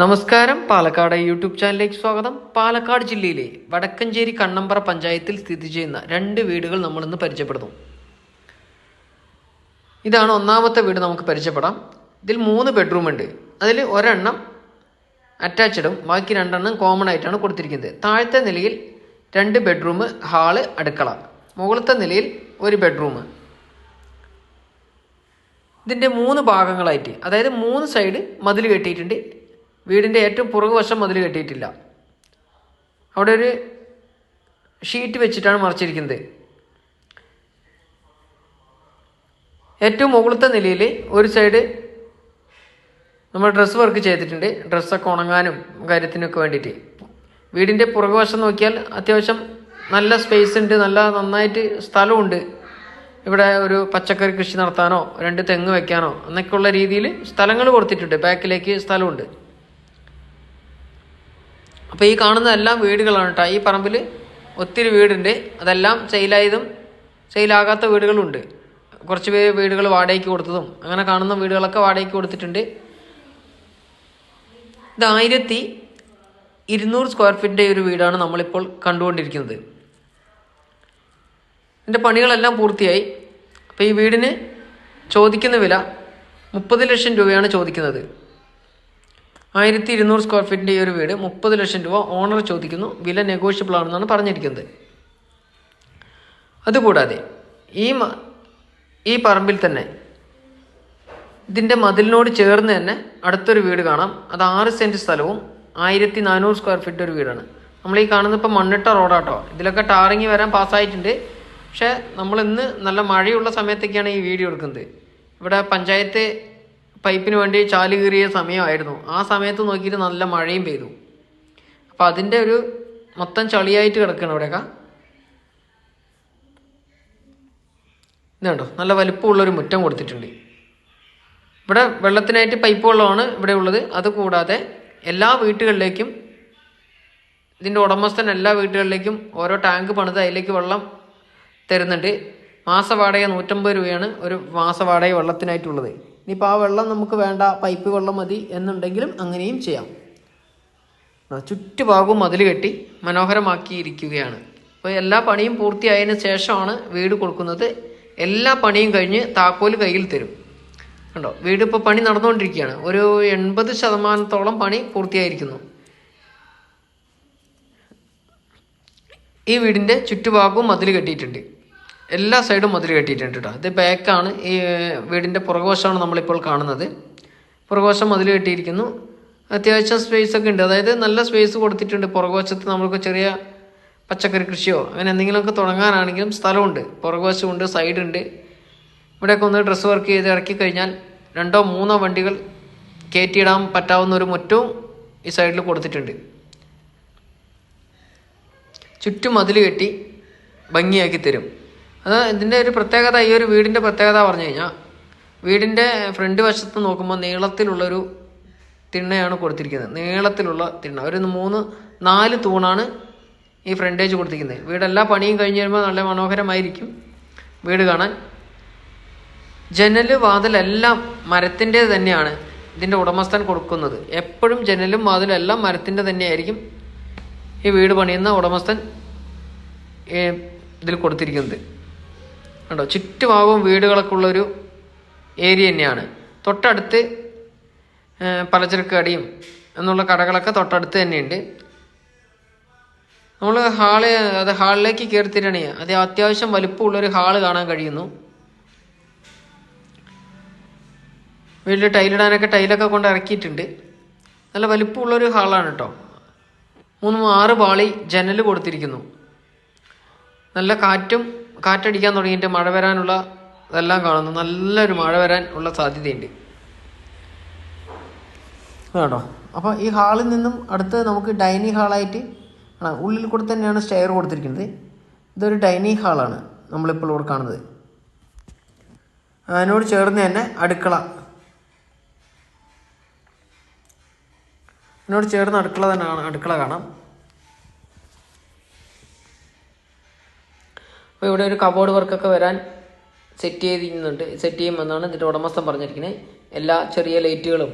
നമസ്കാരം. പാലക്കാട് യൂട്യൂബ് ചാനലിലേക്ക് സ്വാഗതം. പാലക്കാട് ജില്ലയിലെ വടക്കഞ്ചേരി കണ്ണമ്പറ പഞ്ചായത്തിൽ സ്ഥിതി ചെയ്യുന്ന രണ്ട് വീടുകൾ നമ്മൾ ഇന്ന് പരിചയപ്പെടുന്നു. ഇതാണ് ഒന്നാമത്തെ വീട് നമുക്ക് പരിചയപ്പെടാം. ഇതിൽ മൂന്ന് ബെഡ്റൂം ഉണ്ട്. അതിൽ ഒരെണ്ണം അറ്റാച്ച്ഡും ബാക്കി രണ്ടെണ്ണം കോമൺ ആയിട്ടാണ് കൊടുത്തിരിക്കുന്നത്. താഴത്തെ നിലയിൽ രണ്ട് ബെഡ്റൂം ഹാൾ അടുക്കള. മുകളത്തെ നിലയിൽ ഒരു ബെഡ്റൂം ഇതിന്റെ മൂന്ന് ഭാഗങ്ങളായിട്ട് അതായത് മൂന്ന് സൈഡ് മതിൽ കെട്ടിയിട്ടുണ്ട്. വീടിന്റെ ഏറ്റവും പുറകുവശം മതിൽ കെട്ടിയിട്ടില്ല. അവിടെ ഒരു ഷീറ്റ് വെച്ചിട്ടാണ് മറച്ചിരിക്കുന്നത്. ഏറ്റവും മുകളിലത്തെ നിലയിൽ ഒരു സൈഡ് നമ്മൾ ഡ്രസ്സ് വർക്ക് ചെയ്തിട്ടുണ്ട്. ഡ്രസ്സൊക്കെ ഉണങ്ങാനും കാര്യത്തിനൊക്കെ വേണ്ടിയിട്ട്. വീടിന്റെ പുറകുവശം നോക്കിയാൽ അത്യാവശ്യം നല്ല സ്പേസ് ഉണ്ട്. നല്ല നന്നായിട്ട് സ്ഥലമുണ്ട്. ഇവിടെ ഒരു പച്ചക്കറി കൃഷി നടത്താനോ രണ്ട് തെങ്ങ് വെക്കാനോ എന്നൊക്കെയുള്ള രീതിയിൽ സ്ഥലങ്ങൾ കൊടുത്തിട്ടുണ്ട്. ബാക്കിലേക്ക് സ്ഥലമുണ്ട്. അപ്പോൾ ഈ കാണുന്ന എല്ലാം വീടുകളാണ് കേട്ടോ ഈ പറമ്പിൽ ഒത്തിരി വീടുണ്ട്. അതെല്ലാം സെയിലായതും സെയിലാകാത്ത വീടുകളുണ്ട്. കുറച്ച് പേര് വീടുകൾ വാടകയ്ക്ക് കൊടുത്തതും. അങ്ങനെ കാണുന്ന വീടുകളൊക്കെ വാടകയ്ക്ക് കൊടുത്തിട്ടുണ്ട്. ഇത് ആയിരത്തി ഇരുന്നൂറ് സ്ക്വയർ ഫീറ്റിന്റെ ഒരു വീടാണ് നമ്മളിപ്പോൾ കണ്ടുകൊണ്ടിരിക്കുന്നത്. ഇതിന്റെ പണികളെല്ലാം പൂർത്തിയായി. അപ്പോൾ ഈ വീടിന് ചോദിക്കുന്ന വില മുപ്പത് ലക്ഷം രൂപയാണ് ചോദിക്കുന്നത്. ആയിരത്തി ഇരുന്നൂറ് സ്ക്വയർ ഫീറ്റിന്റെ ഈ ഒരു വീട് മുപ്പത് ലക്ഷം രൂപ ഓണർ ചോദിക്കുന്നു. വില നെഗോഷ്യബിൾ ആണെന്നാണ് പറഞ്ഞിരിക്കുന്നത്. അതുകൂടാതെ ഈ ഈ പറമ്പിൽ തന്നെ ഇതിന്റെ മതിലിനോട് ചേർന്ന് തന്നെ അടുത്തൊരു വീട് കാണാം. അത് ആറ് സെന്റ് സ്ഥലവും ആയിരത്തി നാനൂറ് സ്ക്വയർ ഫീറ്റ് ഒരു വീടാണ്. നമ്മൾ ഈ കാണുന്ന ഇപ്പോൾ മണ്ണിട്ട റോഡാട്ടോ ഇതിലൊക്കെ ടാറിങ് വരാൻ പാസ്സായിട്ടുണ്ട് പക്ഷേ നമ്മൾ ഇന്ന് നല്ല മഴയുള്ള സമയത്തൊക്കെയാണ് ഈ വീഡിയോ എടുക്കുന്നത്. ഇവിടെ പഞ്ചായത്ത് പൈപ്പിന് വേണ്ടി ചാൽ കീറിയ സമയമായിരുന്നു. ആ സമയത്ത് നോക്കിയിട്ട് നല്ല മഴയും പെയ്തു. അപ്പം അതിന്റെ ഒരു മൊത്തം ചളിയായിട്ട് കിടക്കണം ഇവിടെയൊക്കെ. ഇതുണ്ടോ നല്ല വലിപ്പമുള്ളൊരു മുറ്റം കൊടുത്തിട്ടുണ്ട്. ഇവിടെ വെള്ളത്തിനായിട്ട് പൈപ്പ് വെള്ളമാണ് ഇവിടെ ഉള്ളത്. അതുകൂടാതെ എല്ലാ വീട്ടുകളിലേക്കും ഇതിന്റെ ഉടമസ്ഥൻ എല്ലാ വീട്ടുകളിലേക്കും ഓരോ ടാങ്ക് പണിത് അതിലേക്ക് വെള്ളം തരുന്നുണ്ട്. മാസവാടക നൂറ്റമ്പത് രൂപയാണ് ഒരു മാസവാടക വെള്ളത്തിനായിട്ടുള്ളത്. ഇനിയിപ്പോൾ ആ വെള്ളം നമുക്ക് വേണ്ട പൈപ്പ് വെള്ളം മതി എന്നുണ്ടെങ്കിലും അങ്ങനെയും ചെയ്യാം. ചുറ്റുഭാഗവും മതിൽ കെട്ടി മനോഹരമാക്കിയിരിക്കുകയാണ്. അപ്പോൾ എല്ലാ പണിയും പൂർത്തിയായതിനു ശേഷമാണ് വീട് കൊടുക്കുന്നത്. എല്ലാ പണിയും കഴിഞ്ഞ് താക്കോൽ കയ്യിൽ തരും. കണ്ടോ? വീട് ഇപ്പോൾ പണി നടന്നുകൊണ്ടിരിക്കുകയാണ്. ഒരു എൺപത് ശതമാനത്തോളം പണി പൂർത്തിയായിരിക്കുന്നു. ഈ വീടിന്റെ ചുറ്റുഭാഗവും മതിൽ കെട്ടിയിട്ടുണ്ട്. എല്ലാ സൈഡും മതിൽ കെട്ടിയിട്ടുണ്ട് കേട്ടോ. ഇത് ബാക്കാണ് ഈ വീടിന്റെ പുറകുവശമാണ് നമ്മളിപ്പോൾ കാണുന്നത്. പുറകുവശം മതിൽ കെട്ടിയിരിക്കുന്നു. അത്യാവശ്യം സ്പേസ് ഒക്കെ ഉണ്ട്. അതായത് നല്ല സ്പേസ് കൊടുത്തിട്ടുണ്ട്. പുറകുവശത്ത് നമ്മൾക്ക് ചെറിയ പച്ചക്കറി കൃഷിയോ അങ്ങനെ എന്തെങ്കിലുമൊക്കെ തുടങ്ങാനാണെങ്കിലും സ്ഥലമുണ്ട്. പുറകുവശമുണ്ട് സൈഡുണ്ട്. ഇവിടെയൊക്കെ ഒന്ന് ഡ്രസ്സ് വർക്ക് ചെയ്ത് ഇറക്കി കഴിഞ്ഞാൽ രണ്ടോ മൂന്നോ വണ്ടികൾ കയറ്റിയിടാൻ പറ്റാവുന്ന ഒരു മുറ്റവും ഈ സൈഡിൽ കൊടുത്തിട്ടുണ്ട്. ചുറ്റും മതിൽ കെട്ടി ഭംഗിയാക്കി തരും. അത് ഇതിന്റെ ഒരു പ്രത്യേകത ഈ ഒരു വീടിന്റെ പ്രത്യേകത പറഞ്ഞു കഴിഞ്ഞാൽ വീടിന്റെ ഫ്രണ്ട് വശത്ത് നോക്കുമ്പോൾ നീളത്തിലുള്ളൊരു തിണ്ണയാണ് കൊടുത്തിരിക്കുന്നത്. നീളത്തിലുള്ള തിണ്ണ. ഒരു മൂന്ന് നാല് തൂണാണ് ഈ ഫ്രണ്ടേജ് കൊടുത്തിരിക്കുന്നത്. വീടെല്ലാ പണിയും കഴിഞ്ഞ് വരുമ്പോൾ നല്ല മനോഹരമായിരിക്കും വീട് കാണാൻ. ജനൽ വാതിലെല്ലാം മരത്തിന്റെ തന്നെയാണ് ഇതിന്റെ ഉടമസ്ഥൻ കൊടുക്കുന്നത്. എപ്പോഴും ജനലും വാതിലും എല്ലാം മരത്തിന്റെ തന്നെയായിരിക്കും ഈ വീട് പണിയുന്ന ഉടമസ്ഥൻ ഇതിൽ കൊടുത്തിരിക്കുന്നത്. കണ്ടോ? ചുറ്റുഭാഗവും വീടുകളൊക്കെ ഉള്ളൊരു ഏരിയ തന്നെയാണ്. തൊട്ടടുത്ത് പലചരക്ക് കടയും എന്നുള്ള കടകളൊക്കെ തൊട്ടടുത്ത് തന്നെയുണ്ട്. നമ്മൾ ഹാൾ അത് ഹാളിലേക്ക് കയറി തരികയാണ് അത് അത്യാവശ്യം വലുപ്പമുള്ളൊരു ഹാൾ കാണാൻ കഴിയുന്നു. വീട്ടിൽ ടൈലിടാനൊക്കെ ടൈലൊക്കെ കൊണ്ട് ഇറക്കിയിട്ടുണ്ട്. നല്ല വലിപ്പമുള്ളൊരു ഹാളാണ് കേട്ടോ. മൂന്ന് ആറ് പാളി ജനൽ കൊടുത്തിരിക്കുന്നു. നല്ല കാറ്റും കാറ്റടിക്കാൻ തുടങ്ങിയിട്ട് മഴ വരാനുള്ള ഇതെല്ലാം കാണുന്നു. നല്ലൊരു മഴ വരാൻ ഉള്ള സാധ്യതയുണ്ട്. കേട്ടോ അപ്പോൾ ഈ ഹാളിൽ നിന്നും അടുത്ത് നമുക്ക് ഡൈനിങ് ഹാളായിട്ട് ആണ്. ഉള്ളിൽ കൂടെ തന്നെയാണ് സ്റ്റെയർ കൊടുത്തിരിക്കുന്നത്. ഇതൊരു ഡൈനിങ് ഹാളാണ് നമ്മളിപ്പോൾ ഇവിടെ കാണുന്നത്. അതിനോട് ചേർന്ന് തന്നെ അടുക്കള. അതിനോട് ചേർന്ന് അടുക്കള തന്നെ അടുക്കള കാണാം. അപ്പോൾ ഇവിടെ ഒരു കബോർഡ് വർക്കൊക്കെ വരാൻ സെറ്റ് ചെയ്തിരുന്നുണ്ട്. സെറ്റ് ചെയ്യുമെന്നാണ് ഇതിന്റെ ഉടമസ്ഥൻ പറഞ്ഞിരിക്കുന്നത് എല്ലാ ചെറിയ ലൈറ്റുകളും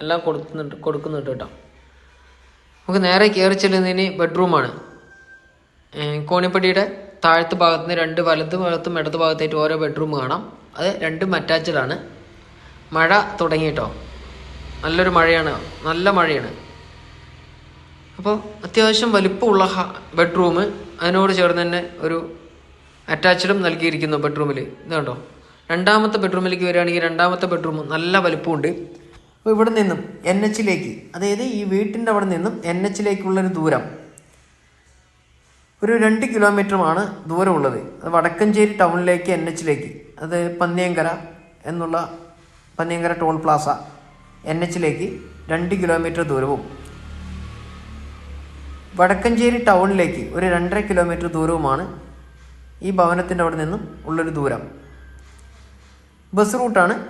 എല്ലാം കൊടുക്കുന്നുണ്ട് കൊടുക്കുന്നുണ്ട് കേട്ടോ. നമുക്ക് നേരെ കയറി ചെല്ലുന്നതിന് ബെഡ്റൂമാണ് കോണിപ്പടിയുടെ താഴത്തെ ഭാഗത്ത് നിന്ന് രണ്ട് വലത് ഭാഗത്തും ഇടത് ഭാഗത്തായിട്ട് ഓരോ ബെഡ്റൂം കാണാം. അത് രണ്ടും അറ്റാച്ചഡാണ് മഴ തുടങ്ങിയിട്ടോ നല്ലൊരു മഴയാണ്. നല്ല മഴയാണ്. അപ്പോൾ അത്യാവശ്യം വലിപ്പമുള്ള ബെഡ്റൂം അതിനോട് ചേർന്ന് തന്നെ ഒരു അറ്റാച്ച്ഡും നൽകിയിരിക്കുന്നു ബെഡ്റൂമിൽ ഇതുണ്ടോ രണ്ടാമത്തെ ബെഡ്റൂമിലേക്ക് വരികയാണെങ്കിൽ രണ്ടാമത്തെ ബെഡ്റൂം നല്ല വലുപ്പമുണ്ട്. അപ്പോൾ ഇവിടെ നിന്നും എൻ എച്ചിലേക്ക് അതായത് ഈ വീട്ടിന്റെ അവിടെ നിന്നും എൻ എച്ചിലേക്കുള്ളൊരു ദൂരം ഒരു രണ്ട് കിലോമീറ്ററുമാണ് ദൂരമുള്ളത്. അത് വടക്കഞ്ചേരി ടൗണിലേക്ക് എൻ എച്ചിലേക്ക് അത് പന്നിയങ്കര എന്നുള്ള പന്നിയങ്കര ടോൾ പ്ലാസ എൻ എച്ചിലേക്ക് രണ്ട് കിലോമീറ്റർ ദൂരവും വടക്കഞ്ചേരി ടൗണിലേക്ക് ഒരു രണ്ടര കിലോമീറ്റർ ദൂരവുമാണ് ഈ ഭവനത്തിന്റെ അവിടെ നിന്നും ഉള്ളൊരു ദൂരം. ബസ് റൂട്ടാണ്.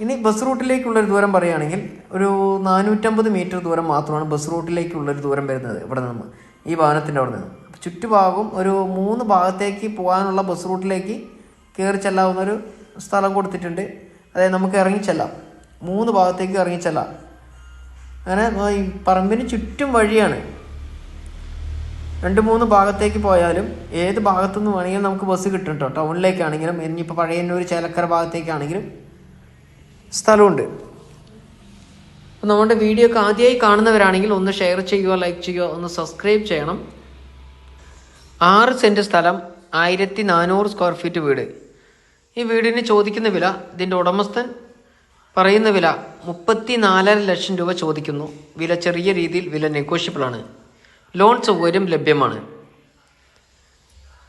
ഇനി ബസ് റൂട്ടിലേക്കുള്ളൊരു ദൂരം പറയുകയാണെങ്കിൽ ഒരു നാനൂറ്റമ്പത് മീറ്റർ ദൂരം മാത്രമാണ് ബസ് റൂട്ടിലേക്കുള്ളൊരു ദൂരം വരുന്നത് ഇവിടെ നിന്ന് ഈ ഭവനത്തിന്റെ അവിടെ നിന്ന്. ചുറ്റുഭാഗവും ഒരു മൂന്ന് ഭാഗത്തേക്ക് പോകാനുള്ള ബസ് റൂട്ടിലേക്ക് കയറി ചെല്ലാവുന്ന ഒരു സ്ഥലം കൊടുത്തിട്ടുണ്ട്. അതായത് നമുക്ക് ഇറങ്ങിച്ചെല്ലാം മൂന്ന് ഭാഗത്തേക്ക് ഇറങ്ങിച്ചെല്ലാം അങ്ങനെ ഈ പറമ്പിന് ചുറ്റും വഴിയാണ്. രണ്ട് മൂന്ന് ഭാഗത്തേക്ക് പോയാലും ഏത് ഭാഗത്തുനിന്ന് വേണമെങ്കിലും നമുക്ക് ബസ് കിട്ടും കേട്ടോ ടൗണിലേക്കാണെങ്കിലും ഇനിയിപ്പോൾ പഴയന്നൂർ ചേലക്കര ഭാഗത്തേക്കാണെങ്കിലും സ്ഥലമുണ്ട്. അപ്പോൾ നമ്മുടെ വീഡിയോ ഒക്കെ ആദ്യമായി കാണുന്നവരാണെങ്കിൽ ഒന്ന് ഷെയർ ചെയ്യുക ലൈക്ക് ചെയ്യുക ഒന്ന് സബ്സ്ക്രൈബ് ചെയ്യണം. ആറ് സെന്റ് സ്ഥലം ആയിരത്തി നാനൂറ് സ്ക്വയർ ഫീറ്റ് വീട്. ഈ വീടിന് ചോദിക്കുന്ന വില ഇതിന്റെ ഉടമസ്ഥൻ പറയുന്ന വില മുപ്പത്തി നാലര ലക്ഷം രൂപ ചോദിക്കുന്നു. വില ചെറിയ രീതിയിൽ വില നെഗോഷ്യബിൾ ആണ്. ലോൺ സൗകര്യം ലഭ്യമാണ്.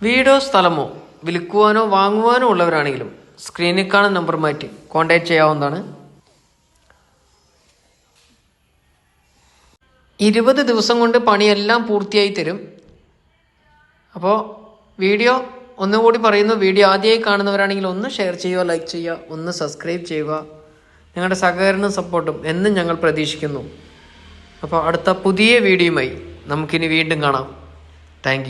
വീടോ സ്ഥലമോ വിൽക്കുവാനോ വാങ്ങുവാനോ ഉള്ളവരാണെങ്കിലും സ്ക്രീനിൽ കാണുന്ന നമ്പർ മാറ്റി കോൺടാക്ട് ചെയ്യാവുന്നതാണ്. ഇരുപത് ദിവസം കൊണ്ട് പണിയെല്ലാം പൂർത്തിയായി തരും. അപ്പോൾ വീഡിയോ ഒന്നുകൂടി പറയുന്നു. വീഡിയോ ആദ്യമായി കാണുന്നവരാണെങ്കിൽ ഒന്ന് ഷെയർ ചെയ്യുക ലൈക്ക് ചെയ്യുക ഒന്ന് സബ്സ്ക്രൈബ് ചെയ്യുക. നിങ്ങളുടെ സഹകരണവും സപ്പോർട്ടും എന്നും ഞങ്ങൾ പ്രതീക്ഷിക്കുന്നു. അപ്പോൾ അടുത്ത പുതിയ വീഡിയോയുമായി നമുക്കിനി വീണ്ടും കാണാം. താങ്ക്